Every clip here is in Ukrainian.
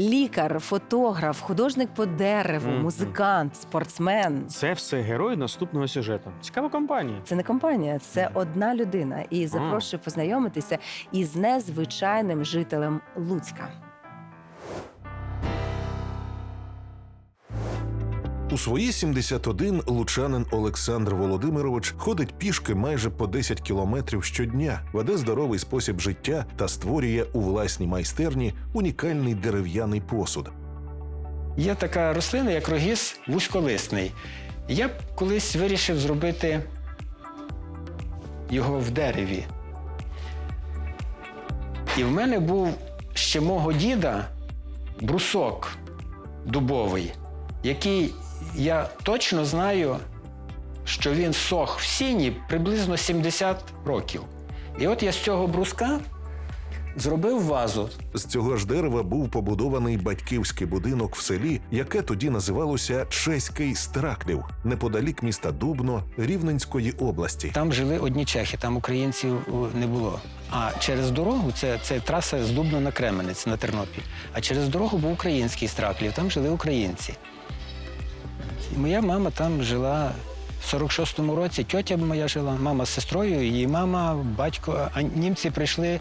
Лікар, фотограф, художник по дереву, Мгм. музикант, спортсмен. Це все герої наступного сюжету. Цікава компанія. Це не компанія, це одна людина. І запрошую познайомитися із незвичайним жителем Луцька. У свої 71 лучанин Олександр Володимирович ходить пішки майже по 10 кілометрів щодня, веде здоровий спосіб життя та створює у власній майстерні унікальний дерев'яний посуд. Є така рослина, як рогіз вузьколисний. Я колись вирішив зробити його в дереві. І в мене був ще мого діда брусок дубовий, який я точно знаю, що він сох в сіні приблизно 70 років. І от я з цього бруска зробив вазу З цього ж дерева був побудований батьківський будинок в селі, яке тоді називалося Чеський Страклів, неподалік міста Дубно Рівненської області. Там жили одні чехи, там українців не було. А через дорогу це, це траса з Дубно на Кременець на Тернопіль. А через дорогу був український страклів, там жили українці. І моя мама там жила в 46-му році, тьотя моя жила, мама з сестрою, її мама, батько. А німці прийшли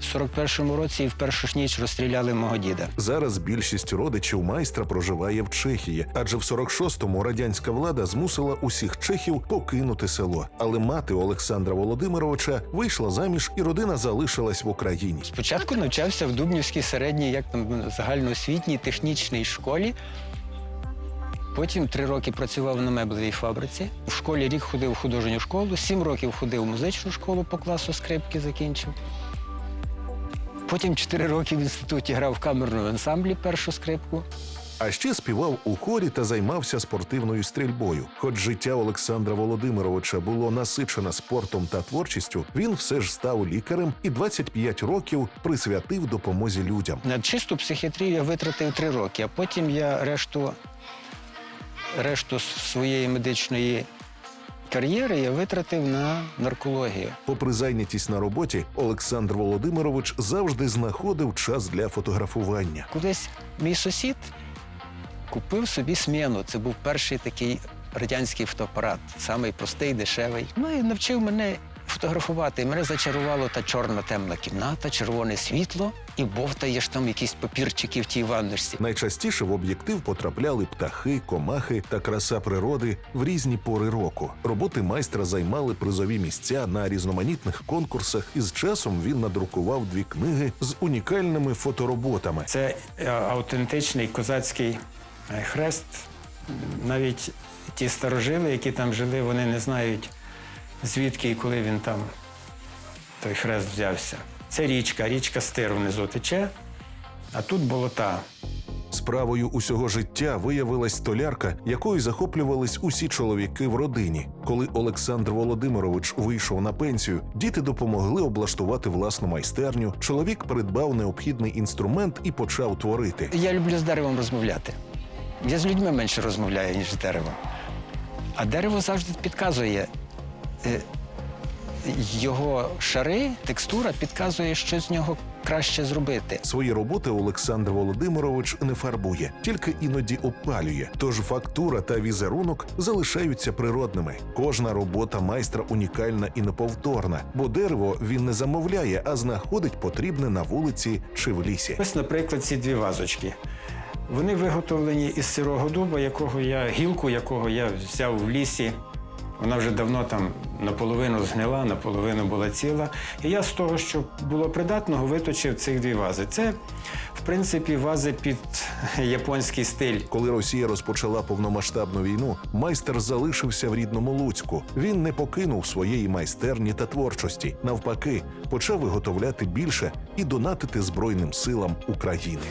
в 41-му році і в першу ж ніч розстріляли мого діда. Зараз більшість родичів майстра проживає в Чехії, адже в 46-му радянська влада змусила усіх чехів покинути село. Але мати Олександра Володимировича вийшла заміж, і родина залишилась в Україні. Спочатку навчався в Дубнівській середній, як там загальноосвітній технічній школі. Потім три роки працював на меблевій фабриці. В школі рік ходив в художню школу, сім років ходив в музичну школу по класу скрипки закінчив. Потім чотири роки в інституті грав в камерному ансамблі першу скрипку. А ще співав у хорі та займався спортивною стрільбою. Хоч життя Олександра Володимировича було насичене спортом та творчістю, він все ж став лікарем і 25 років присвятив допомозі людям. На чисту психіатрію я витратив три роки, а потім я решту, решту своєї медичної кар'єри я витратив на наркологію. Попри зайнятість на роботі, Олександр Володимирович завжди знаходив час для фотографування. Колись мій сусід купив собі сміну. Це був перший такий радянський фотоапарат, самий простий, дешевий. Ну і навчив мене фотографувати. Мене зачарувала та чорна темна кімната, червоне світло, і бовтаєш там якісь папірчики в тій ванночці. Найчастіше в об'єктив потрапляли птахи, комахи та краса природи в різні пори року. Роботи майстра займали призові місця на різноманітних конкурсах, і з часом він надрукував дві книги з унікальними фотороботами. Це е, автентичний козацький е, хрест. Навіть ті старожили, які там жили, вони не знають, звідки і коли він там той хрест взявся. Це річка, річка Стир внизу тече, а тут болота. Справою усього життя виявилась столярка, якою захоплювались усі чоловіки в родині. Коли Олександр Володимирович вийшов на пенсію, діти допомогли облаштувати власну майстерню. Чоловік придбав необхідний інструмент і почав творити. Я люблю з деревом розмовляти. Я з людьми менше розмовляю, ніж з деревом. А дерево завжди підказує. Е, Його шари, текстура підказує, що з нього краще зробити. Свої роботи Олександр Володимирович не фарбує, тільки іноді опалює. Тож фактура та візерунок залишаються природними. Кожна робота майстра унікальна і неповторна, бо дерево він не замовляє, а знаходить потрібне на вулиці чи в лісі. Ось, наприклад, ці дві вазочки. Вони виготовлені із сирого дуба, якого я, гілку якого я взяв в лісі. Вона вже давно там наполовину згнила, наполовину була ціла. І я з того, що було придатного, виточив цих дві вази. Це, в принципі, вази під японський стиль. Коли Росія розпочала повномасштабну війну, майстер залишився в рідному Луцьку. Він не покинув своєї майстерні та творчості. Навпаки, почав виготовляти більше і донатити Збройним силам України.